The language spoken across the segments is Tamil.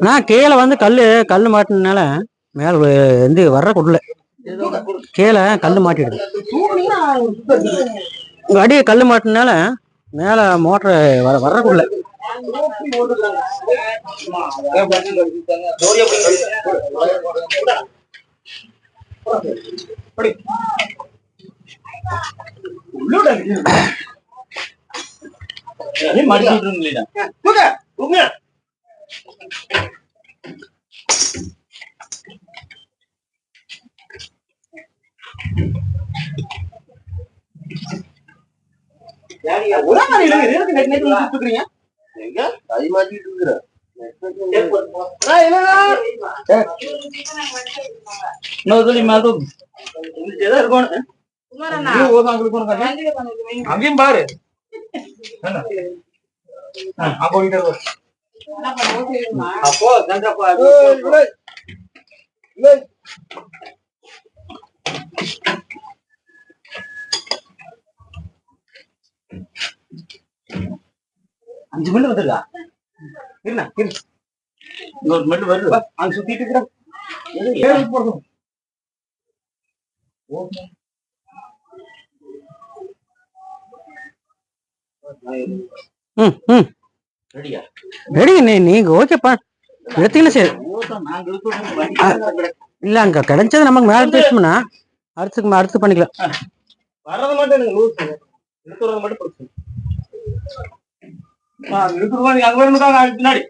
நான் கீழே வந்து கல்லு கல் மாட்டினால மேல வந்து வர்ற கொடுல கீழே கல் மாட்டிடுது. உங்க அடியே கல் மாட்டினால மேல மோட்டர் வர வர்ற குடல கை மாட்டிட்டு இருக்கிற. இன்னொரு துளி மாது அஞ்சு மணி வந்துருக்கா இருண்ணா இரு இன்னொரு மட்டும் வருது அங்க சுத்திட்டு இருக்கிறேன் போடுறோம் ஓகே ம் ம். ரெடியா? ரெடி நீங்க ஓகேப்பா. எடுத்தீங்களா சரி. இல்ல அங்க கிடைச்சது நமக்கு மேல பேசணும்னா அடுத்துக்கு அடுத்து பண்ணிக்கலாம். வர்றது மட்டும் எனக்கு லூஸ் இழுத்துறது மட்டும் பிரச்சனை. பின்னாடி.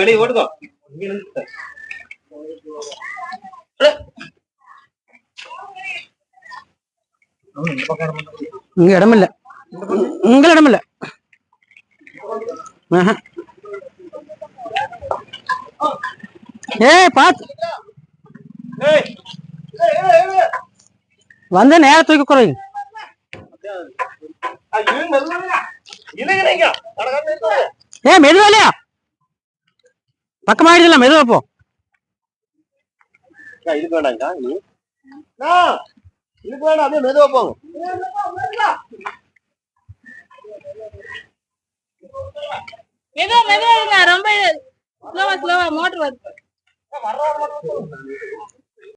வெளியே ஓடுதோ இங்க நிறுத்து. அவன் இந்த பக்கம் இடம் பண்ணு. இங்க இடம் இல்ல உங்க இடம் இல்ல ஆஹா. ஏய் பாத்து ஏய் ஏய், ஏய், ஏய். வந்து நேர தூக்கி குறையும் ஆ, இழுங்க, இழுங்க. இழுங்க நீங்க. அடக்காம நிறுத்து. ஏ மெதுவா இல்லையா பக்கமாயிடுதுல மெதுவா போ வேண்டாம்க்கா நீ அண்ணா, இதுக்கு வேண்டாம் அப்படியே மெதுவா போங்க. மெதுவா மெதுவா இருங்க ரொம்ப ஸ்லோவா ஸ்லோவா மோட்டர் வருது